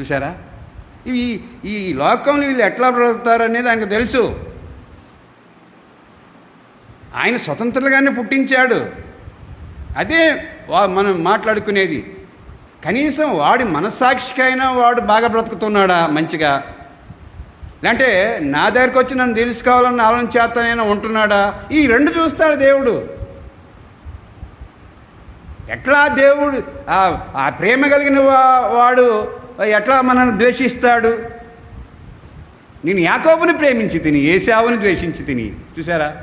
చూసారా ఇవి ఈ లోకంలో వీళ్ళు ఎట్లా బ్రతుకుతారు అనేది ఆయనకు తెలుసు. ఆయన స్వతంత్రులుగానే పుట్టించాడు. అదే వా- మనం మాట్లాడుకునేది. కనీసం వాడి మనస్సాక్షికైనా వాడు బాగా బ్రతుకుతున్నాడా మంచిగా? లేదంటే నా దగ్గరికి వచ్చి నన్ను తెలుసుకోవాలన్న ఆలోచన చేతనైనా ఉంటున్నాడా? ఈ రెండు చూస్తాడు దేవుడు. ఎట్లా దేవుడు ఆ ఆ ప్రేమ కలిగిన వాడు ఎట్లా మనల్ని ద్వేషిస్తాడు? నేను యాకోబుని ప్రేమించి తిని ఏసావుని ద్వేషించి తిని చూసారా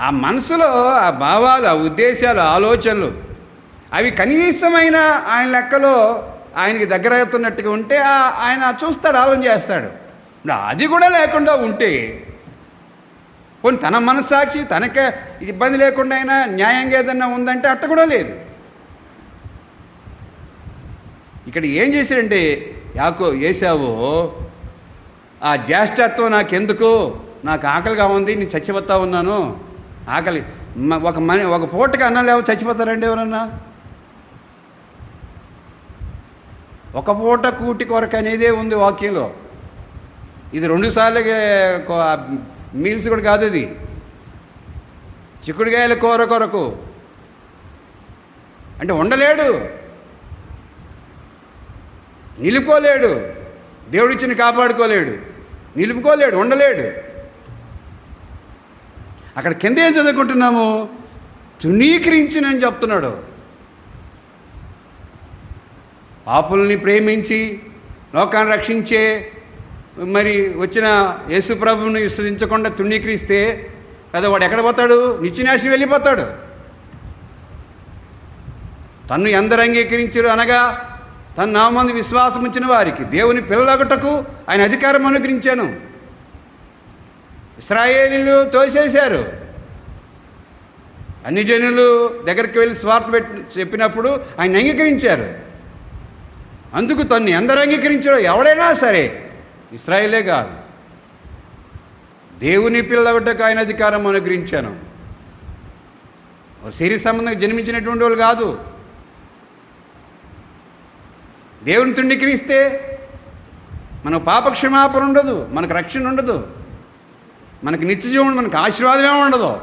ఆ మనసులో ఆ భావాలు ఆ ఉద్దేశాలు ఆలోచనలు అవి కనీసమైన ఆయన లెక్కలో ఆయనకి దగ్గర అవుతున్నట్టుగా ఉంటే ఆ- ఆయన చూస్తాడు ఆలోచన చేస్తాడు. అది కూడా లేకుండా ఉంటే కొన్ని తన మనస్సాక్షి తనకే ఇబ్బంది లేకుండా అయినా న్యాయంగా ఏదన్నా ఉందంటే అట్ట కూడా లేదు. ఇక్కడ ఏం చేశాడంటే యాకో వేసావు ఆ జ్యేష్ఠత్వం నాకెందుకు? నాకు ఆకలిగా ఉంది నేను చచ్చిపోతా ఉన్నాను. ఆకలి. మ- ఒక మని ఒక పూటకి అన్నం లేవు చచ్చిపోతారండి ఎవరన్నా? ఒక పూట కూటి కొరకు అనేదే ఉంది వాక్యంలో. ఇది రెండు సార్లు మీల్స్ కూడా కాదు ఇది. చిక్కుడుకాయల కూర కొరకు. అంటే ఉండలేడు. నిలుపుకోలేడు. దేవుడిచ్చిన కాపాడుకోలేడు. నిలుపుకోలేడు ఉండలేడు. అక్కడ కింద ఏం చదువుకుంటున్నాము? తృణీకరించినని చెప్తున్నాడు. పాపుల్ని ప్రేమించి లోకాన్ని రక్షించే మరి వచ్చిన యేసు ప్రభుని విశ్వసించకుండా తృణీకరిస్తే కదా వాడు ఎక్కడ పోతాడు? నిత్యనాశం వెళ్ళిపోతాడు. తన్ను ఎందరు అంగీకరించరు అనగా తన నామందు విశ్వాసం ఉంచిన వారికి దేవుని పిల్లలగటకు ఆయన అధికారం అనుగ్రహించాను. ఇస్రాయేలీలు తోసేశారు. అన్ని జనులు దగ్గరికి వెళ్ళి స్వార్థ పెట్టి చెప్పినప్పుడు ఆయన అంగీకరించారు. అందుకు తన్ని ఎందరు అంగీకరించారో. ఎవడైనా సరే ఇస్రాయేలే కాదు. దేవుని పిల్లగొట్టకు ఆయన అధికారం అనుగ్రహించాను. శరీర సంబంధంగా జన్మించినటువంటి వాళ్ళు కాదు. దేవుని తుండీకరిస్తే మనకు పాపక్షమాపణ ఉండదు మనకు రక్షణ ఉండదు మనకు నిత్యజీవం మనకు ఆశీర్వాదమే ఉండదు.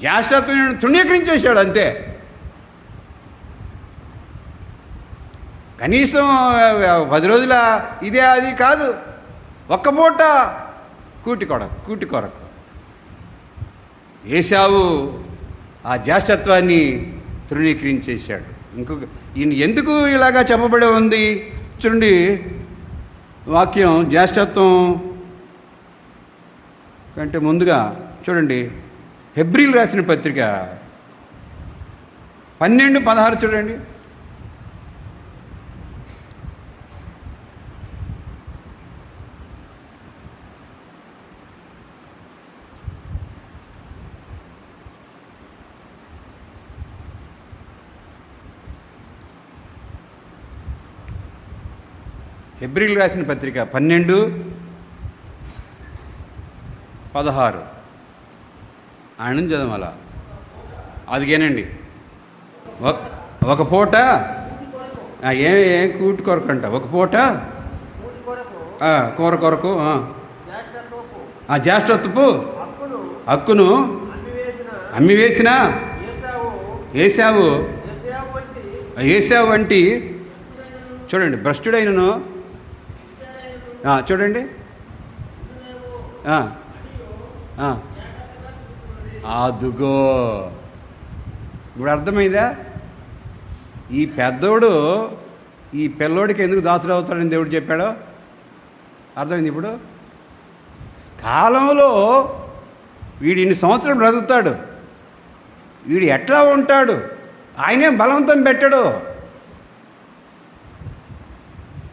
జ్యేష్ఠత్వం తృణీకరించేశాడు అంతే. కనీసం పది రోజుల ఇదే అది కాదు ఒక్క పూట కూటి కొడకు కూటి కొరకు. ఏసావు ఆ జ్యేష్ఠత్వాన్ని తృణీకరించేశాడు. ఇంకొక ఈయన ఎందుకు ఇలాగా చెప్పబడి ఉంది? చూడండి వాక్యం జ్యేష్ఠత్వం కంటే ముందుగా చూడండి హెబ్రిల్ రాసిన పత్రిక పన్నెండు పదహారు చూడండి. ఎబ్రిల్ రాసిన పత్రిక పన్నెండు పదహారు. ఆయన చదవాల. అదిగేనండి. ఒక- ఒక పూట ఏం ఏం కూటి కొరకు అంట ఒక పూట? కూర కొరకు ఆ. జ్యేష్ఠత్వపు హక్కును? అమ్మి వేసిన? ఏసావు ఏసావు వంటి చూడండి భ్రష్టుడైనను చూడండి. అదుగో. ఇప్పుడు అర్థమైందా? ఈ పెద్దోడు ఈ పిల్లోడికి ఎందుకు దాసుడు అవుతాడని దేవుడు చెప్పాడో? అర్థమైంది ఇప్పుడు? కాలంలో వీడు ఇన్ని సంవత్సరాలు బ్రతుకుతాడు. వీడు ఎట్లా ఉంటాడు? ఆయనే బలవంతం పెట్టడు.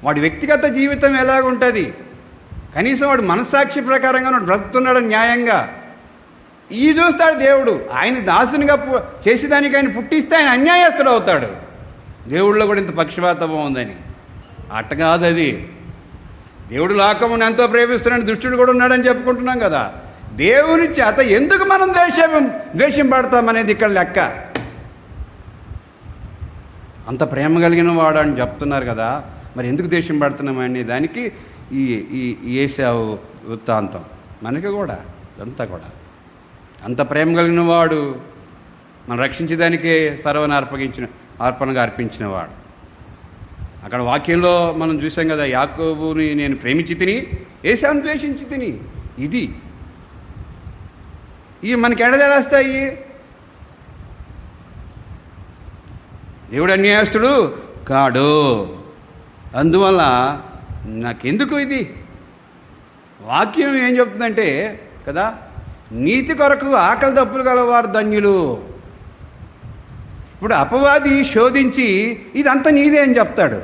వాడి వ్యక్తిగత జీవితం ఎలాగుంటుంది? కనీసం వాడు మనస్సాక్షి ప్రకారంగా వాడు బ్రతుకుతున్నాడు న్యాయంగా. ఈ చూస్తాడు దేవుడు. ఆయన దాసునిగా చేసేదానికి ఆయన పుట్టిస్తే ఆయన అన్యాయస్తుడు అవుతాడు. దేవుళ్ళో కూడా ఇంత పక్షపాతం ఉందని. అట్ట కాదు అది దేవుడు లోకమును ఎంతో ప్రేమిస్తున్నాడు దుష్టుడు కూడా ఉన్నాడని చెప్పుకుంటున్నాం కదా. దేవుని చేత ఎందుకు మనం ద్వేషం ద్వేషం పడతాం అనేది ఇక్కడ లెక్క. అంత ప్రేమ కలిగిన వాడు అని చెప్తున్నారు కదా. మరి ఎందుకు దేశం అనే దానికి ఈ ఈ ఏసావు వృత్తాంతం. మనకి కూడా ఇదంతా కూడా. అంత ప్రేమ కలిగిన వాడు మనం రక్షించేదానికే సర్వని అర్పగించిన అర్పణగా అర్పించిన వాడు. అక్కడ వాక్యంలో మనం చూసాం కదా యాకోబుని నేను ప్రేమించి తిని ఏసాను ద్వేషించి తిని. ఇది. ఇవి మనకి ఎడదెలేస్తాయి దేవుడు అన్యాయస్తుడు కాడు. అందువల్ల నాకెందుకు ఇది? వాక్యం ఏం చెప్తుందంటే కదా నీతి కొరకు ఆకలి తప్పులు గలవారు ధన్యులు. ఇప్పుడు అపవాది శోధించి ఇదంతా నీదే అని చెప్తాడు.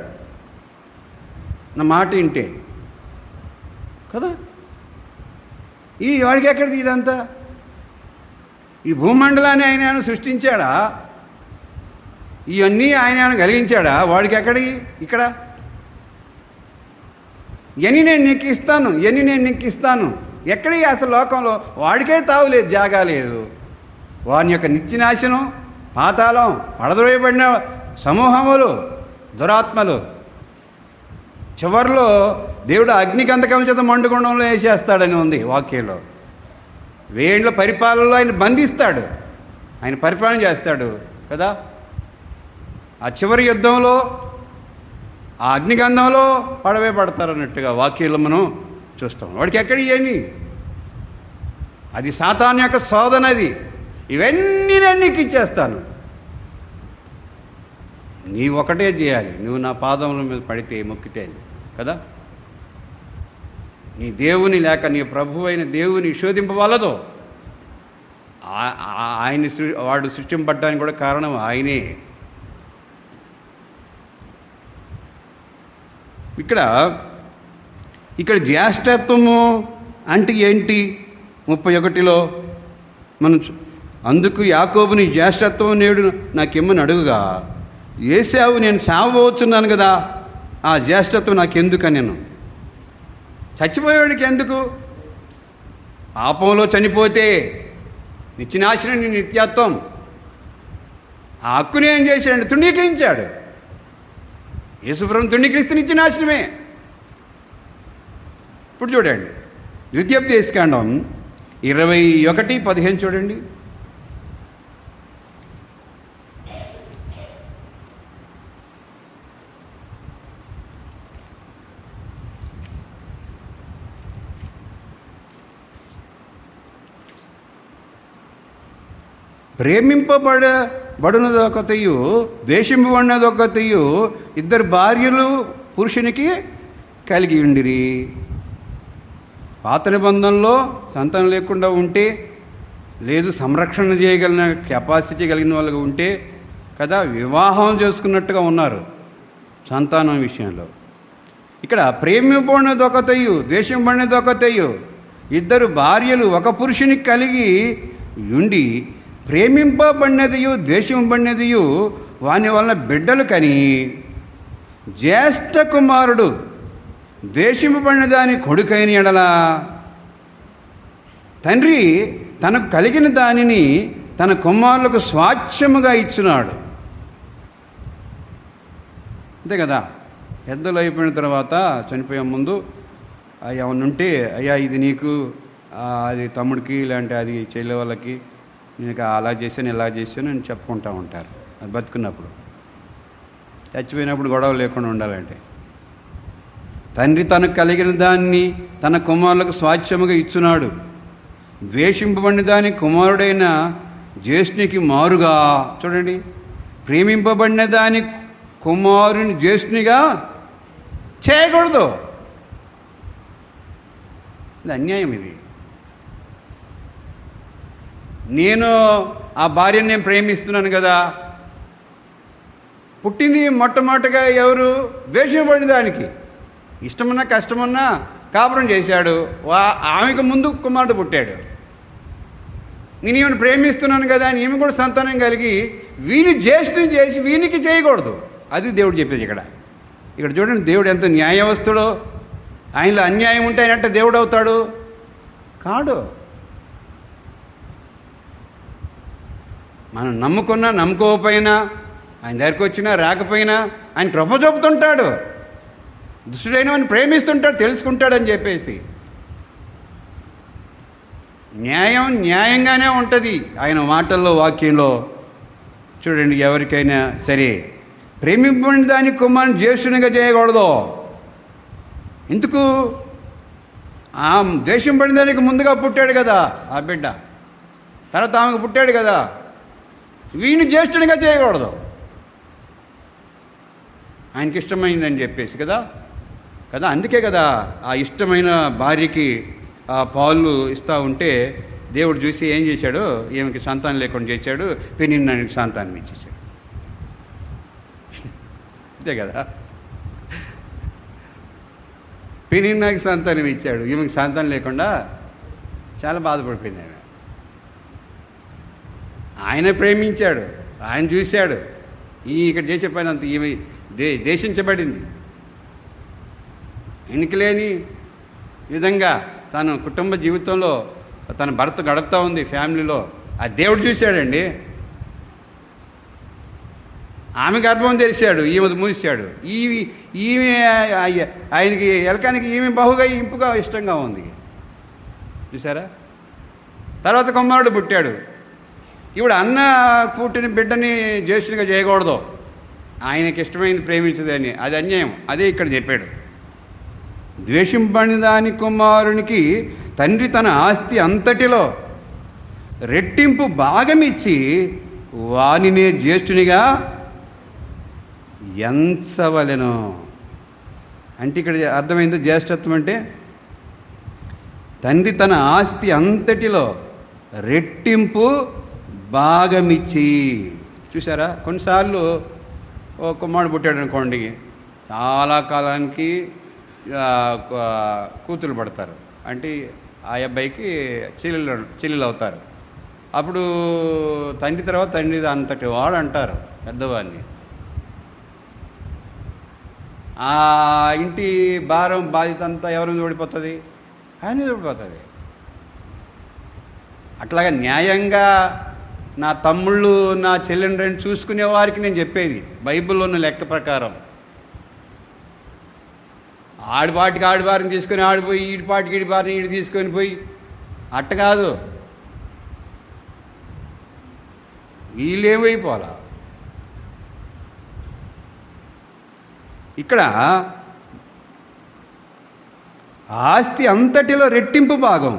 నా మాట వింటే. కదా? ఈ వాడికి ఎక్కడిది ఇదంతా? ఈ భూమండలాన్ని ఆయన ఆయన సృష్టించాడా? ఇవన్నీ ఆయన ఆయన కలిగించాడా? వాడికి ఎక్కడి ఇక్కడ? ఎన్ని నేను నీకు ఇస్తాను ఎన్ని నేను నీకు ఇస్తాను? ఎక్కడి అసలు లోకంలో? వాడికే తావులేదు జాగా లేదు. వాని యొక్క నిత్యనాశనం పాతాళం పడద్రోయబడిన సమూహములు దురాత్మలు. చివరిలో దేవుడు అగ్నికంతకం చేత మండుగుండంలో వేసేస్తాడని ఉంది వాక్యంలో. వేండ్ల పరిపాలనలో ఆయన బంధిస్తాడు. ఆయన పరిపాలన చేస్తాడు కదా? ఆ చివరి యుద్ధంలో ఆ అగ్నిగంధంలో పడవే పడతారు అన్నట్టుగా మనం చూస్తాం. వాడికి ఎక్కడ ఏమి? అది సాతాన్ యొక్క శోధన అది. ఇవన్నీ నేను నీకు ఇచ్చేస్తాను. నీ ఒకటే చేయాలి. నువ్వు నా పాదముల మీద పడితే మొక్కితే కదా? నీ దేవుని లేక నీ ప్రభు అయిన దేవుని శోధింపవలదు. ఆ- ఆయన వాడు సృష్టింపడ్డానికి కూడా కారణం ఆయనే. ఇక్కడ ఇక్కడ జ్యేష్ఠత్వము అంటే ఏంటి? ముప్పై ఒకటిలో మనం అందుకు యాకోబుని జ్యేష్ఠత్వం నేడు నాకేమని అడుగుగా? ఏసావు నేను సావబోతున్నాను కదా ఆ జ్యేష్ఠత్వం నాకెందుకని నేను? చచ్చిపోయేవాడికి ఎందుకు? పాపంలో చనిపోతే నిత్యనాశనం నిత్యత్వం. ఆ హక్కుని ఏం చేశాడు తుణీకరించాడు. యేసుప్రభు తుండీకరిస్తే నాశనమే. ఇప్పుడు చూడండి ద్వితీయోపదేశకాండం ఇరవై ఒకటి పదిహేను చూడండి. ప్రేమింపబడ బడునదొకతయు ద్వేషింపబడినదొకతయు ఇద్దరు భార్యలు పురుషునికి కలిగి ఉండిరి. పాత నిబంధనలో సంతానం లేకుండా ఉంటే లేదు సంరక్షణ చేయగలిగిన కెపాసిటీ కలిగిన వాళ్ళగా ఉంటే కదా వివాహం చేసుకున్నట్టుగా ఉన్నారు సంతానం విషయంలో. ఇక్కడ ప్రేమింపబడినదొకతయు ద్వేషింపబడినదొకతయు ఇద్దరు భార్యలు ఒక పురుషుని కలిగి ఉండి ప్రేమింపబడినదియు ద్వేషింపబడినదియు వాని వలన బిడ్డలు కని జ్యేష్ఠ కుమారుడు ద్వేషింపబడిన దాని కొడుకైన ఎడలా తండ్రి తనకు కలిగిన దానిని తన కుమారులకు స్వాచ్ఛముగా ఇచ్చినాడు. అంతే కదా? పెద్దలు అయిపోయిన తర్వాత చనిపోయే ముందు అయ్యా ఉంటే అయ్యా ఇది నీకు అది తమ్ముడికి లేదంటే అది చెల్లె వాళ్ళకి నేను అలా చేశాను ఇలా చేశాను అని చెప్పుకుంటూ ఉంటారు. అది బతుకున్నప్పుడు. చచ్చిపోయినప్పుడు గొడవ లేకుండా ఉండాలంటే. తండ్రి తనకు కలిగిన దాన్ని తన కుమారులకు స్వాచ్ఛముగా ఇచ్చున్నాడు. ద్వేషింపబడిన దాని కుమారుడైన జ్యేష్ఠునికి మారుగా. చూడండి. ప్రేమింపబడిన దాని కుమారుని జ్యేష్ఠునిగా చేయకూడదు. ఇది అన్యాయం ఇది. నేను ఆ భార్యను నేను ప్రేమిస్తున్నాను కదా. పుట్టింది మొట్టమొదటిగా ఎవరు? వేషపడిన దానికి. ఇష్టమన్నా కష్టమన్నా కాపురం చేశాడు. వా ఆమెకు ముందు కుమారుడు పుట్టాడు. నేను ఈమెను ప్రేమిస్తున్నాను కదా అని ఈమె కూడా సంతానం కలిగి వీని జ్యేష్ఠం చేసి వీనికి చేయకూడదు. అది దేవుడు చెప్పేది ఇక్కడ. ఇక్కడ చూడండి దేవుడు ఎంత న్యాయవస్తుడో. ఆయనలో అన్యాయం ఉంటే ఆయన దేవుడు అవుతాడు? కాడు. మనం నమ్ముకున్నా నమ్ముకోకపోయినా ఆయన దగ్గరికి వచ్చినా రాకపోయినా ఆయన కృప చూపుతుంటాడు. దుష్టుడైన వాడిని ప్రేమిస్తుంటాడు తెలుసుకుంటాడని చెప్పేసి. న్యాయం న్యాయంగానే ఉంటుంది ఆయన మాటల్లో వాక్యంలో. చూడండి ఎవరికైనా సరే ప్రేమింపని దాని కుమారుని జ్యేష్ఠునిగా చేయకూడదు. ఎందుకు? ఆ ద్వేషం పడిన దానికి ముందుగా పుట్టాడు కదా ఆ బిడ్డ. తర్వాత ఆమెకు పుట్టాడు కదా. వీని జ్యేష్ఠునిగా చేయకూడదు. ఆయనకి ఇష్టమైందని చెప్పేసి కదా? కదా? అందుకే కదా ఆ ఇష్టమైన భార్యకి ఆ పాలు ఇస్తూ ఉంటే దేవుడు చూసి ఏం చేశాడు? ఈమెకి సంతానం లేకుండా చేశాడు పెనిన్నానికి సంతానం ఇచ్చేసాడు అంతే కదా? పెనిన్నాకి సంతానం ఇచ్చాడు ఈమెకి సంతానం లేకుండా చాలా బాధపడిపోయింది ఆయన ప్రేమించాడు ఆయన చూశాడు. ఈ ఇక్కడ చేసే పని అంత ఈమె దే దేశించబడింది. ఎన్నికలేని విధంగా తన కుటుంబ జీవితంలో తన భర్త గడుపుతూ ఉంది ఫ్యామిలీలో. ఆ దేవుడు చూశాడండి. ఆమె గర్భం తెరిచాడు ఈమె మూసాడు. ఈ ఈమె ఆయనకి ఎలకానికి ఈమె బహుగా ఇంపుగా ఇష్టంగా ఉంది. చూసారా తర్వాత కుమారుడు పుట్టాడు. ఇప్పుడు అన్న పుట్టిన బిడ్డని జ్యేష్ఠునిగా చేయకూడదు. ఆయనకి ఇష్టమైంది ప్రేమించదని అది అన్యాయం. అదే ఇక్కడ చెప్పాడు. ద్వేషింపని దాని కుమారునికి తండ్రి తన ఆస్తి అంతటిలో రెట్టింపు భాగమిచ్చి వానినే జ్యేష్ఠునిగా ఎంచవలెను. అంటే ఇక్కడ అర్థమైంది జ్యేష్ఠత్వం అంటే తండ్రి తన ఆస్తి అంతటిలో రెట్టింపు భాగమిచ్చి. చూసారా కొన్నిసార్లు ఓ కుమారుడు పుట్టాడు అనుకోండి చాలా కాలానికి కూతురు పడతారు. అంటే ఆ అబ్బాయికి చెల్లెలు చెల్లెలు అవుతారు. అప్పుడు తండ్రి తర్వాత తండ్రి అంతటి వాడు అంటారు పెద్దవాడిని. ఆ ఇంటి భారం బాధ్యత అంతా ఎవరి మీద ఓడిపోతుంది ఆయన ఓడిపోతుంది అట్లాగా న్యాయంగా నా తమ్ముళ్ళు నా చెల్లెండ్రని చూసుకునే వారికి నేను చెప్పేది బైబిల్లో ఉన్న లెక్క ప్రకారం. ఆడిపాటికి ఆడివారిని తీసుకొని ఆడిపోయి ఈడిపాటికి ఈడిపారిని ఈడి తీసుకొని పోయి అట్ట కాదు. వీళ్ళేమైపోవాలా? ఇక్కడ ఆస్తి అంతటిలో రెట్టింపు భాగం.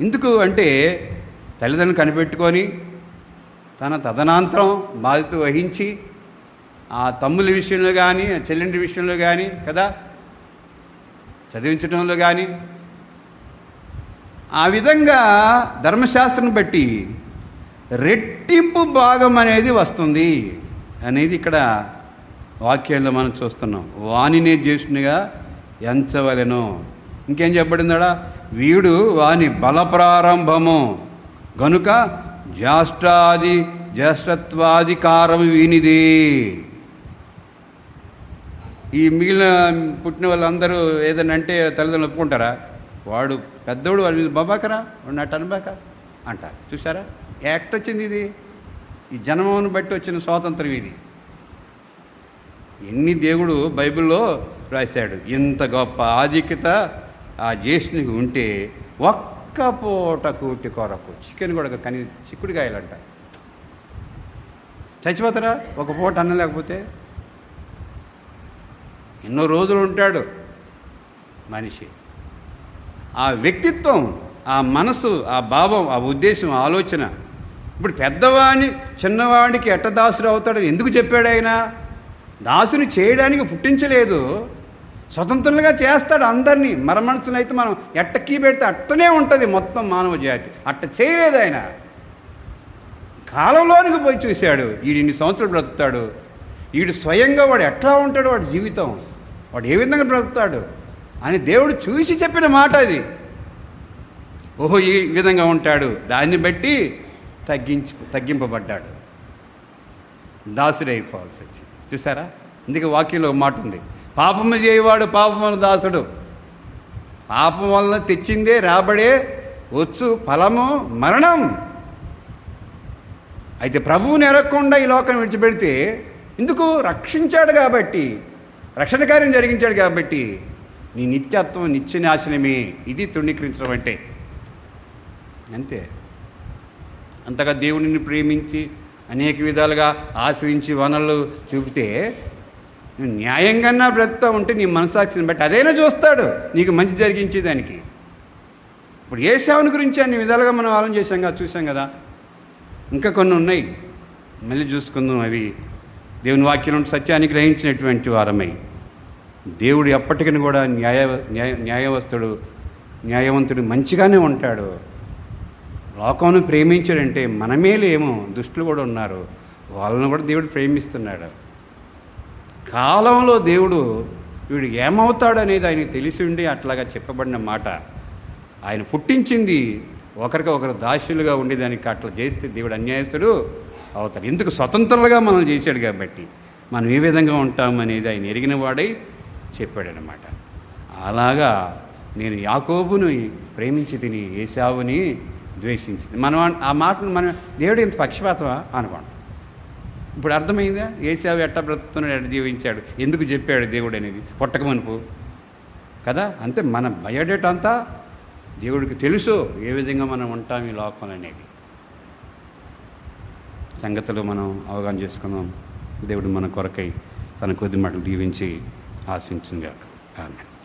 ఎందుకు అంటే తల్లిదండ్రులు కనిపెట్టుకొని తన తదనంతరం బాధ్యత వహించి ఆ తమ్ముల విషయంలో కానీ ఆ చెల్లెండి విషయంలో కానీ కదా? చదివించడంలో కానీ ఆ విధంగా ధర్మశాస్త్రం బట్టి రెట్టింపు భాగం అనేది వస్తుంది అనేది ఇక్కడ వాక్యాల్లో మనం చూస్తున్నాం. వాణినే జ్యేష్ఠునిగా ఎంచవలెను. ఇంకేం చెప్పబడిందడా? వీడు వాని బల ప్రారంభము గనుక జ్యేష్ఠాది జ్యేష్ఠత్వాధికారం వీనిది. ఈ మిగిలిన పుట్టిన వాళ్ళందరూ ఏదైనా అంటే తల్లిదండ్రులు ఒప్పుకుంటారా? వాడు పెద్దోడు వాడి మీద బాబాకరా? వాడు నట్టు అనబాక అంటారు. చూసారా యాక్ట్ వచ్చింది ఇది. ఈ జన్మను బట్టి వచ్చిన స్వాతంత్రం ఇది. ఎన్ని దేవుడు బైబిల్లో రాశాడు. ఇంత గొప్ప ఆధిక్యత ఆ జ్యేష్ఠునికి ఉంటే ఒక్క పూట కూటి కొరకు. చికెన్ కూడా కని చిక్కుడుకాయలంట చచ్చిపోతారా? ఒక పూట అన్న లేకపోతే? ఎన్నో రోజులు ఉంటాడు మనిషి. ఆ వ్యక్తిత్వం ఆ మనసు ఆ భావం ఆ ఉద్దేశం ఆలోచన. ఇప్పుడు పెద్దవాడిని చిన్నవాడికి ఎట్ట దాసుడు అవుతాడని ఎందుకు చెప్పాడు ఆయన? దాసుని చేయడానికి పుట్టించలేదు. స్వతంత్రంగా చేస్తాడు అందరినీ. మర మనసును అయితే మనం ఎట్ట కీ పెడితే అట్టనే ఉంటుంది మొత్తం మానవ జాతి. అట్ట చేయలేదు ఆయన. కాలంలోనికి పోయి చూశాడు వీడు ఇన్ని సంవత్సరాలు బ్రతుకుతాడు. వీడు స్వయంగా వాడు ఎట్లా ఉంటాడు వాడి జీవితం? వాడు ఏ విధంగా బ్రతుకుతాడు? అని దేవుడు చూసి చెప్పిన మాట అది. ఓహో ఈ విధంగా ఉంటాడు. దాన్ని బట్టి తగ్గించి తగ్గింపబడ్డాడు. దాసుడైపోవాల్సి వచ్చింది చూసారా అందుకే వాక్యంలో ఒక మాట ఉంది. పాపము చేయవాడు పాపమును దాసుడు. పాపం వలన తెచ్చిందే రాబడే వచ్చు ఫలము మరణం. అయితే ప్రభువుని ఎరగకుండా ఈ లోకం విడిచిపెడితే ఎందుకు రక్షించాడు కాబట్టి రక్షణ కార్యం జరిగించాడు కాబట్టి నీ నిత్యత్వం నిత్య నాశనమే ఇది తృణీకరించడం అంటే. అంతే. అంతగా దేవుడిని ప్రేమించి అనేక విధాలుగా ఆశ్రయించి వనరులు చూపితే నువ్వు న్యాయంగా బ్రతుకుతా ఉంటే నీ మనసాక్షిని బట్టి అదైనా చూస్తాడు. నీకు మంచి జరిగించేదానికి ఇప్పుడు ఏ సేవని గురించి అన్ని విధాలుగా మనం ఆలోచన చేశాం కదా చూసాం కదా. ఇంకా కొన్ని ఉన్నాయి. మళ్ళీ చూసుకుందాం అవి. దేవుని వాక్యం సత్యాన్ని గ్రహించినటువంటి వారమై. దేవుడు ఎప్పటికైనా కూడా న్యాయ న్యాయ న్యాయవస్తుడు న్యాయవంతుడు మంచిగానే ఉంటాడు. లోకంను ప్రేమించాడంటే మనమేలేమో దుష్టులు కూడా ఉన్నారు. వాళ్ళని కూడా దేవుడు ప్రేమిస్తున్నాడు. కాలంలో దేవుడు వీడు ఏమవుతాడనేది ఆయనకు తెలిసి ఉండి అట్లాగా చెప్పబడిన మాట. ఆయన పుట్టించింది ఒకరికి ఒకరు దాసులుగా ఉండేదానికి అట్లా చేస్తే దేవుడు అన్యాయస్తుడు అవుతాడు. ఎందుకు స్వతంత్రులుగా మనం చేశాడు కాబట్టి మనం ఏ విధంగా ఉంటాం అనేది ఆయన ఎరిగిన వాడై చెప్పాడనమాట అలాగా నేను యాకోబును ప్రేమించి తిని ఏసావుని ద్వేషించింది. మనం ఆ మాటను మనం దేవుడు ఇంత పక్షపాతమా అనుకోండి. ఇప్పుడు అర్థమైందా? ఏసావి ఎట్ట బ్రతుకుతున్నాడు ఎట్ట జీవించాడు? ఎందుకు చెప్పాడు దేవుడు అనేది? పుట్టకమనుపు. కదా? అంతే మన బయోడేట్ అంతా దేవుడికి తెలుసు ఏ విధంగా మనం ఉంటాం ఈ లోకం అనేది. సంగతులు మనం అవగాహన చేసుకుందాం దేవుడు మన కొరకై తన కొద్ది మాటలు దీవించి ఆశించుగాక ఆమె